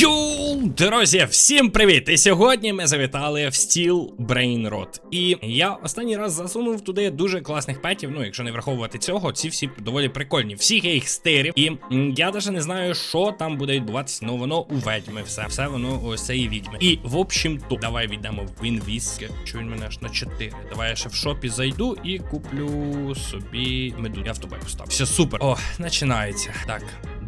Йоу, друзі, всім привіт! І сьогодні ми завітали в стіл Rot. І я останній раз засунув туди дуже класних петів. Ну, якщо не враховувати цього, ці всі доволі прикольні. Всіх я їх стирів. І я навіть не знаю, що там буде відбуватися. Ну воно у ведьми. Все, все воно ось цієї відьми. І в общем то, давай віддамо в інвіски. Що він мене аж на 4. Давай я ще в шопі зайду і куплю собі меду. Я в тобі поставлю. Все супер. О, починається. Так.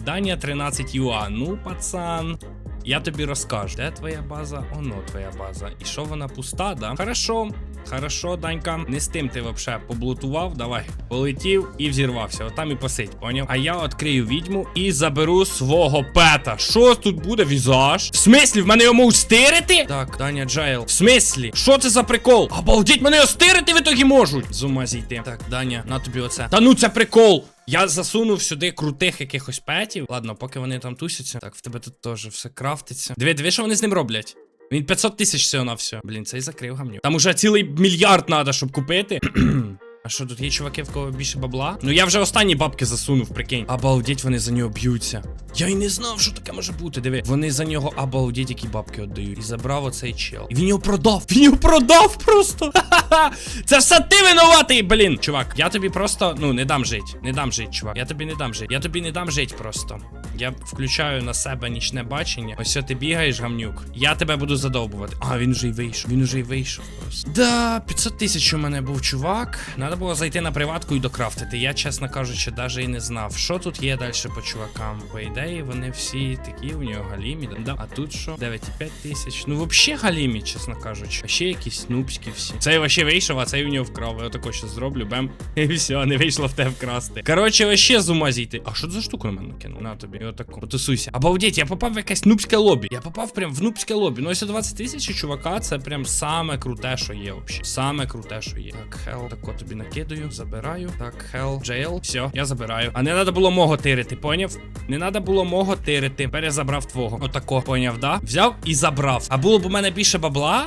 Даня 13 юа. Ну, пацан. Я тобі розкажу, де твоя база, оно твоя база. І що вона пуста, да? Хорошо, хорошо, Данька. Не з тим ти вообще поблутував. Давай, полетів і взірвався. Отам і посидь, поняв? А я відкрию відьму і заберу свого пета. Що тут буде? Візаж? В смислі, в мене можуть стирити? Так, Даня Джайл. В смислі? Що це за прикол? Обалдіть, мене його стирити в ітогі можуть. З ума зійти. Так, Даня, на тобі оце. Та ну це прикол. Я засунув сюди крутих якихось петів. Ладно, поки вони там тусяться. Так, в тебе тут теж все крафтиться. Диви, диви, що вони з ним роблять. Він 500 тисяч все на все. Блін, цей закрив гамню. Там уже цілий мільярд треба, щоб купити. А що тут є чуваки, в кого більше бабла? Ну я вже останні бабки засунув, прикинь. Обалдеть, вони за нього б'ються. Я й не знав, що таке може бути. Диви. Вони за нього обалдеть, які бабки віддають. І забрав оцей чел. І він його продав. Він його продав просто. Ха-ха-ха. Це все ти винуватий, блін. Чувак, я тобі просто, ну, не дам жить. Не дам жить, чувак. Я тобі не дам жить. Я тобі не дам жить просто. Я включаю на себе нічне бачення. Ось ти бігаєш, гамнюк. Я тебе буду задовбувати. А, він уже й вийшов. Він уже й вийшов просто. Да, 500 тисяч у мене був чувак. Надо було зайти на приватку і докрафтити. Я, чесно кажучи, навіть і не знав. Що тут є далі по чувакам? По ідеї, вони всі такі, у нього галімі. Да. А тут що? 9,5 тисяч. Ну, взагалі галімі, чесно кажучи. А ще якісь нубські всі. Цей вообще вийшов, а цей у нього вкрав. Я отако ще зроблю, бем. І все, не вийшло в те вкрасти. Коротше, вообще з ума зійти. А що це за штуку на мене кинув? На тобі, отаку. Потусуйся. Обалдеть, я попав в якесь нубське лобі. Я попав прям в нубське лобі. Ну, ось 20 тисяч чувака, це прям саме круте, що є взагалі. Саме круте, що є. Так, хел, тако тобі накидаю, забираю. Так, хел, джейл. Все, я забираю. А не треба було мого тирити, поняв? Не треба було мого тирити. Перезабрав твого. Отако, поняв, да? Взяв і забрав. А було б у мене більше бабла.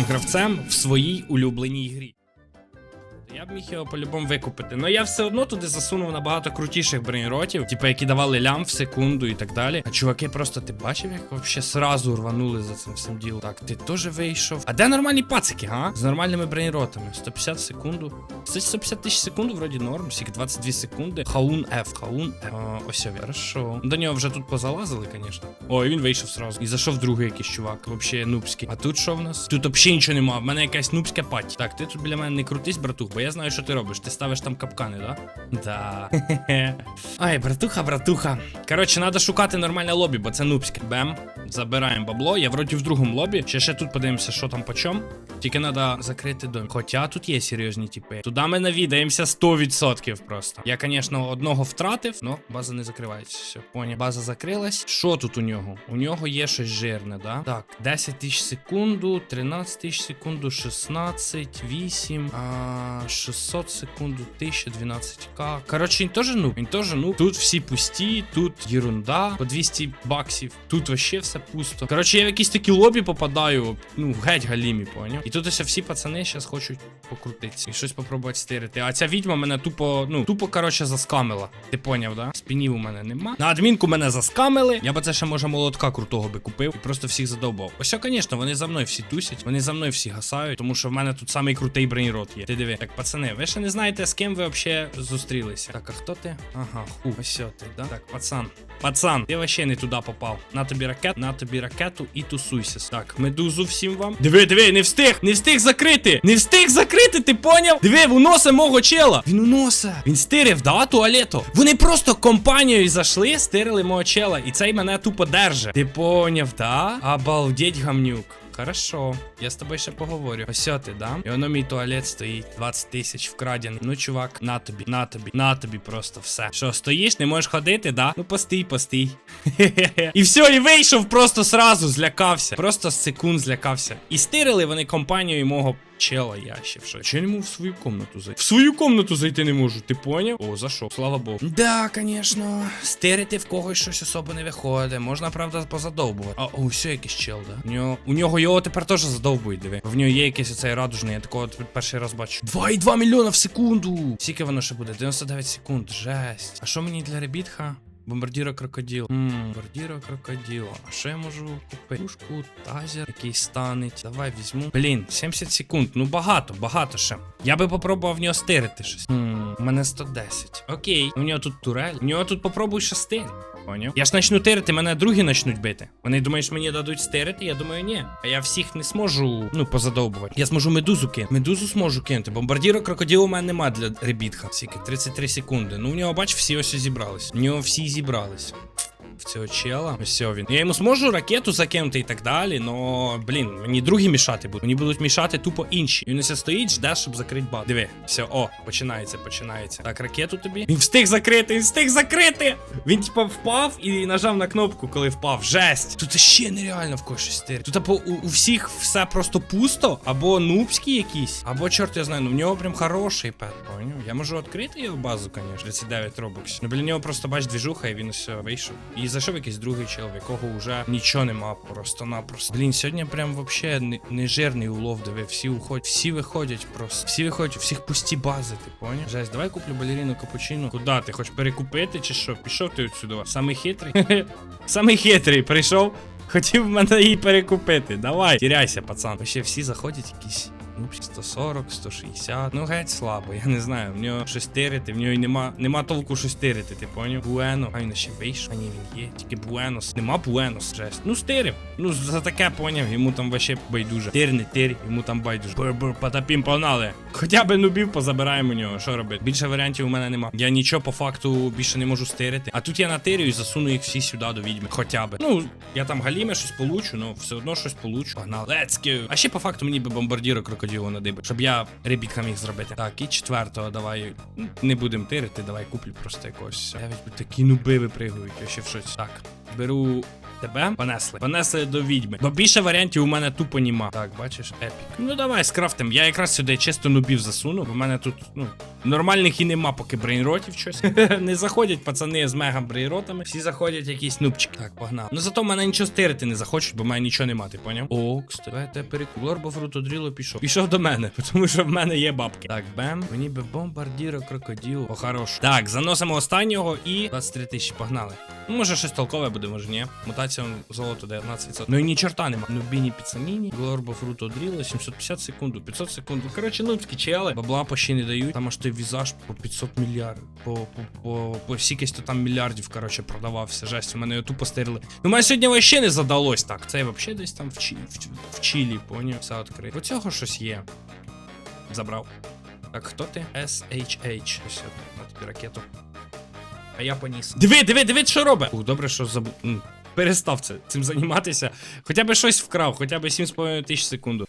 гравцем в своїй улюбленій грі. Я б міг його по-любому викупити. Но я все одно туди засунув набагато крутіших брейнротів, типу, які давали лям в секунду і так далі. А чуваки, просто ти бачив, як вообще сразу рванули за цим всім ділом. Так, ти теж вийшов. А де нормальні пацики, га? З нормальними брейнротами. 150 секунду. Кстати, 150 тисяч секунд вроді норм, скільки 22 секунди. Хаун F, хаун F. А, ось. Хорошо. До нього вже тут позалазили, звісно. Ой, він вийшов сразу. І зайшов другий якийсь чувак, вообще нубський. А тут що в нас? Тут взагалі нічого нема. В мене якась нубська паті. Так, ти тут біля мене не крутись, братух, бо я знаю, що ти робиш. Ти ставиш там капкани, да? Да. Ай, братуха, братуха. Коротше, треба шукати нормальне лобі, бо це нубське. Бем. Забираємо бабло. Я вроді в другому лобі. Ще ще тут подивимося, що там по чому. Тільки треба закрити дом. Хоча тут є серйозні типи. Туди ми навідаємося 100% просто. Я, звісно, одного втратив, але база не закривається. Все, поняв. База закрилась. Що тут у нього? У нього є щось жирне, да? Так, 10 тисяч секунду, 13 тисяч секунду, 16, 8, а, 600 секунду, 1000, 12к. Коротше, він теж ну. Він теж ну. Тут всі пусті, тут єрунда. По 200 баксів. Тут вообще все пусто. Коротше, я в якісь такі лобі попадаю. Ну, геть галімі, поняв? І тут ось всі пацани зараз хочуть покрутитися. І щось попробувати стирити. А ця відьма мене тупо, ну, тупо, коротше, заскамила. Ти поняв, да? Спінів у мене нема. На адмінку мене заскамили. Я би це ще, може, молотка крутого би купив і просто всіх задовбав. Ось, звісно, вони за мною всі тусять. Вони за мною всі гасають, тому що в мене тут самий крутий брейнрот є. Ти диви. Так, пацани, ви ще не знаєте, з ким ви взагалі зустрілися. Так, а хто ти? Ага, ху. Ось ти, да? Так, пацан. Пацан, ти вообще не туди попав. На тобі ракет, на тобі ракету і тусуйся. Так, медузу всім вам. Диви, диви, не встиг! Не встиг закрити! Не встиг закрити, ти поняв? Диви, уносе мого чела. Він уносе. Він стирив, да, туалету. Вони просто компанією зайшли, стирили мого чела. І цей мене тупо держить. Ти поняв, да? Обалдеть, гамнюк. Хорошо, я з тобою ще поговорю. Ось ти, да? І воно мій туалет стоїть. 20 тисяч вкрадений. Ну, чувак, на тобі, на тобі, на тобі просто все. Що, стоїш, не можеш ходити, да? Ну постій, постій. І все, і вийшов просто сразу, злякався. Просто з секунд злякався. І стирили вони компанію мого чела, я ще в шоці. Чи я не можу в свою комнату зайти? В свою комнату зайти не можу, ти поняв? О, зайшов, слава Богу. Да, звісно. Стирити в когось щось особо не виходить. Можна, правда, позадовбувати. А, о, все якийсь чел, да? У нього, у нього його тепер теж задовбують, диви. В нього є якийсь оцей радужний, я такого перший раз бачу. 2,2 мільйона в секунду. Скільки воно ще буде? 99 секунд. Жесть. А що мені для ребітха? Бомбардіро крокодил. Бомбардіра крокоділа. А що я можу купити? Пушку, тазер, який станеть. Давай візьму. Блін, 70 секунд. Ну багато, багато ще. Я би попробував в нього стирити щось. Ммм, у мене 110. Окей. У нього тут турель. У нього тут попробуй ще стиль. Поняв? Я ж начну тирити, мене другі начнуть бити. Вони думають, що мені дадуть стирити? Я думаю, ні. А я всіх не зможу, ну, позадовбувати. Я зможу медузу кинути. Медузу зможу кинути. Бомбардіро крокодилу у мене нема для ребітха. Скільки? 33 секунди. Ну, в нього, бач, всі ось зібрались. У нього всі зібрались. В цього чела. Ось він. Я йому зможу ракету закинути і так далі, но, блін, мені другі мішати будуть. Мені будуть мішати тупо інші. Він ось стоїть, жде, щоб закрити баг. Диви, все, о, починається, починається. Так, ракету тобі. Він встиг закрити, він встиг закрити. Він, типа, впав і нажав на кнопку, коли впав. Жесть. Тут ще нереально в когось щось. Тут або у, у всіх все просто пусто, або нубські якісь, або чорт я знаю, ну в нього прям хороший пет, поняв? Я можу відкрити його базу, звісно, 39 робоксів. Ну біля нього просто бач двіжуха, і він все вийшов. І зайшов якийсь другий чел, в якого вже нічого нема, просто-напросто. Блін, сьогодні прям вообще не, не жирний улов, диви, всі уходять, всі виходять просто. Всі виходять, у всіх пусті бази, ти поняв? Жесть, давай куплю балерину капучино. Куда ти? Хочеш перекупити чи що? Пішов ти отсюди. Самий хитрий? Самий хитрий прийшов. Хотів мене її перекупити. Давай, тіряйся, пацан. Ще всі заходять якісь. Ну, 140, 160. Ну, геть слабо, я не знаю. В нього щось тирити, в нього нема, нема толку щось тирити, ти поняв? Буено. А він ще вийшов. А ні, він є. Тільки Буенос. Нема Буенос. Жесть. Ну, стирив. Ну, за таке поняв. Йому там вообще байдуже. Тир, не тир, йому там байдуже. Бур-бур, потапім, погнали. Хоча би нубів позабираємо у нього. Що робити? Більше варіантів у мене нема. Я нічого по факту більше не можу стирити. А тут я натирю і засуну їх всі сюди до відьми. Хоча би. Ну, я там галіме щось получу, ну все одно щось получу. Погнали. Let's go. А ще по факту мені би бомбардіро крокодилу надиби, щоб я ребіткам їх зробити. Так, і четвертого давай. Не будемо тирити, давай куплю просто якогось. Я ведь такі нуби випригують, я ще в щось. Так, беру. Тебе понесли. Понесли до відьми. Бо більше варіантів у мене тупо нема. Так, бачиш, епік. Ну давай, скрафтим. Я якраз сюди чисто нубів засуну, бо в мене тут, ну, нормальних і нема, поки брейнротів щось. Не заходять пацани з мега брейнротами. Всі заходять якісь нубчики. Так, погнали. Ну зато в мене нічого стирити не захочуть, бо в мене нічого нема, ти поняв? О, кстати, перекуп. Лорбо фрутодріло пішов. Пішов до мене, тому що в мене є бабки. Так, бем. Мені би бомбардіро крокодил. О, хорош. Так, заносимо останнього і 23 тисячі, погнали. Ну, може щось толкове буде, може ні. Мутація золото 19%. Ну і ні чорта нема. Нубіні піцаніні, Глорбо фруто дріло, 750 секунд, 500 секунд. Коротше, нубські чели, бабла почти не дають. Там аж той візаж по 500 мільярдів. По, по, по, по скількись то там мільярдів, коротше, продавався. Жесть, у мене його тупо стирили. Ну, мене сьогодні вообще не задалось так. Це взагалі десь там в, Чі, в, в Чилі, поняв, все відкрито. По цього щось є. Забрав. Так, хто ти? SHH. Ось, от, тобі ракету. А я поніс. Диви, диви, диви, що робить. Ух, добре, що забув. Перестав це, цим займатися. Хоча б щось вкрав, хоча б 7,5 тисяч секунду.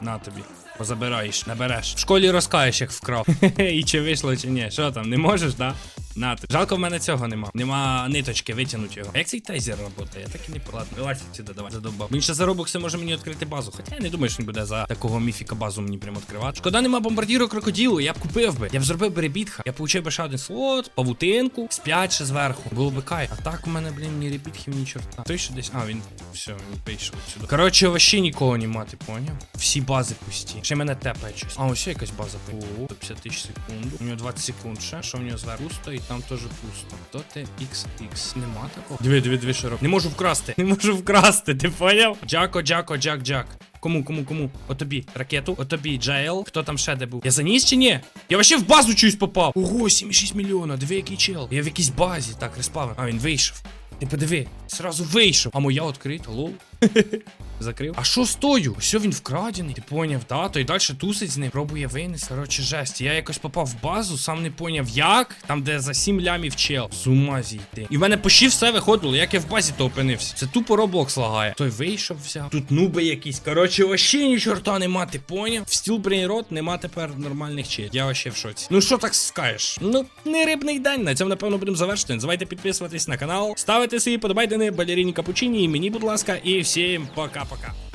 На тобі. Позабираєш, набереш. В школі розкаєш, як вкрав. І чи вийшло, чи ні. Що там, не можеш, да? На. Жалко, в мене цього нема. Нема ниточки, витягнути його. Як цей тайзер працює? Я так і не Ладно, вилазь сюди, давай задовбав. Він ще за робокси може мені відкрити базу. Хоча я не думаю, що він буде за такого міфіка базу мені прямо відкривати. Шкода нема бомбардіру крокодилу, я б купив би. Я б зробив би ребітха. Я получив би ще один слот, павутинку, 5 ще зверху. Було би кайф. А так у мене, блін, ні ребітхів, ні чорта. Той що десь. А, він. Все, він вийшов сюди. Коротше, вообще нікого нема, ти поняв? Всі бази пусті. Ще мене тепає щось. А, ось якась база. О, 50 тисяч секунд. У нього 20 секунд ще. Що в нього зверху? І там теж пусто. Хто ти XX? Нема такого. Диви, диви, диви, робить. Не можу вкрасти. Не можу вкрасти, ти поняв? Джако, Джако, Джак, Джак. Кому, кому, кому? От тобі ракету, от тобі Джайл. Хто там ще де був? Я заніс чи ні? Я вообще в базу чуюсь попав. Ого, 7,6 мільйона. Диви, який чел. Я в якійсь базі. Так, респавен. А, він вийшов. Ти подиви, сразу вийшов. А моя відкрита, лол. Закрив. А що стою? Що він вкрадений? Ти поняв, да? То й далі тусить з ним, пробує винести. Короче, жесть. Я якось попав в базу, сам не поняв як. Там, де за 7 лямів чел. З ума зійти. І в мене почти все виходило, як я в базі то опинився. Це тупо роблокс лагає. Той вийшов взяв. Тут нуби якісь. Короче, вообще ні чорта нема, ти поняв? В стіл брейнрот нема тепер нормальних чел. Я вообще в шоці. Ну що так скажеш? Ну, не рибний день. На цьому, напевно, будемо завершити. Не забувайте підписуватись на канал, ставити свої подобайдени балеріні капучині і мені, будь ласка, і всім пока-пока.